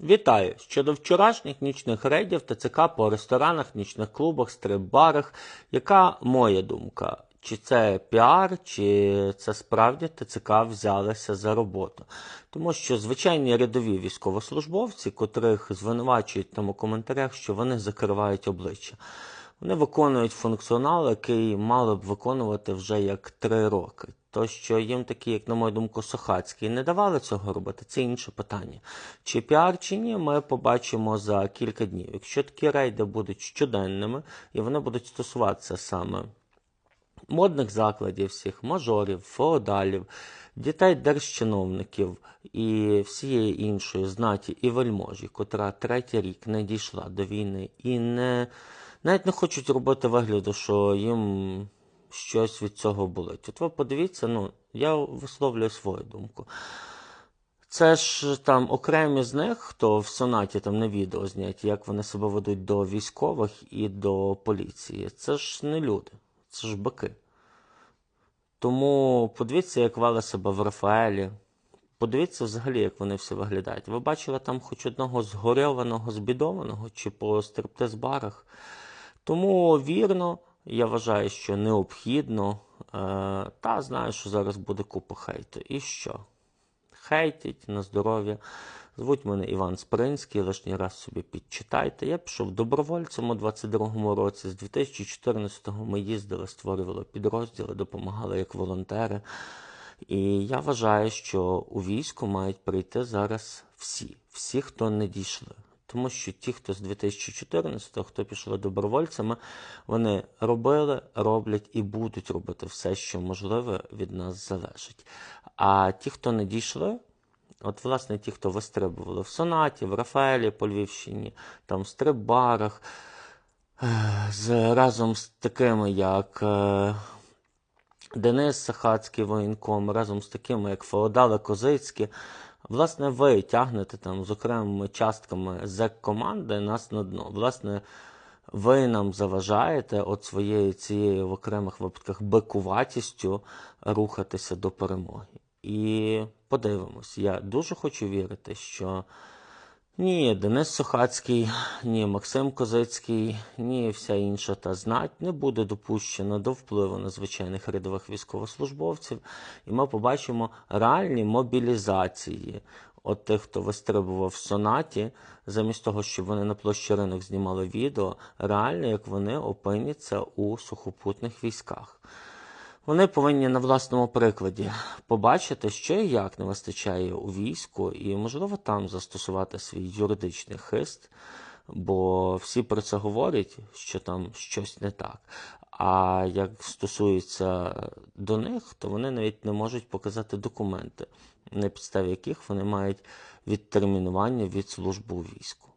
Вітаю! Щодо вчорашніх нічних рейдів ТЦК по ресторанах, нічних клубах, стрип-барах. Яка моя думка? Чи це піар, чи це справді ТЦК взялися за роботу? Тому що звичайні рядові військовослужбовці, котрих звинувачують там у коментарях, що вони закривають обличчя. Вони виконують функціонал, який мали б виконувати вже як три роки. То, що їм такі, як на мою думку, Сохацький, не давали цього робити, це інше питання. Чи піар, чи ні, ми побачимо за кілька днів. Якщо такі рейди будуть щоденними і вони будуть стосуватися саме модних закладів, всіх мажорів, феодалів, дітей держчиновників і всієї іншої знаті і вельможі, котра третій рік не дійшла до війни і не навіть не хочуть робити вигляду, що їм щось від цього болить. От ви подивіться, ну, я висловлюю свою думку. Це ж там окремі з них, хто в сонаті там на відео зняті, як вони себе ведуть до військових і до поліції. Це ж не люди, це ж бики. Тому подивіться, як вели себе в Рафаелі. Подивіться взагалі, як вони всі виглядають. Ви бачили там хоч одного згорьованого, збідованого чи по стриптиз-барах. Тому вірно, я вважаю, що необхідно. Е, та знаю, що зараз буде купа хейту. І що? Хейтять на здоров'я. Звуть мене Іван Спринський, лишній раз собі підчитайте. Я пішов добровольцем у 22-му році. З 2014-го ми їздили, створювали підрозділи, допомагали як волонтери. І я вважаю, що у війську мають прийти зараз всі, всі, хто не дійшли. Тому що ті, хто з 2014-го, хто пішли добровольцями, вони робили, роблять і будуть робити все, що можливе від нас залежить. А ті, хто не дійшли, от власне ті, хто вистрибували в Сонаті, в Рафаелі по Львівщині, там в стрип-барах, е, з, разом з такими, як е, Денис Сахацький воєнком, разом з такими, як Феодали Козицькі, Власне, ви тягнете там з окремими частками зек команди нас на дно. Власне, ви нам заважаєте от своєю цією в окремих випадках бекуватістю рухатися до перемоги. І подивимось, я дуже хочу вірити, що ні Денис Сухацький, ні Максим Козицький, ні вся інша та знать не буде допущена до впливу на звичайних рядових військовослужбовців, і ми побачимо реальні мобілізації. От тих, хто вистрибував в сонаті, замість того, щоб вони на площі ринок знімали відео, реально як вони опиняться у сухопутних військах. Вони повинні на власному прикладі побачити, що і як не вистачає у війську, і, можливо, там застосувати свій юридичний хист, бо всі про це говорять, що там щось не так. А як стосується до них, то вони навіть не можуть показати документи, на підставі яких вони мають відтермінування від служби у війську.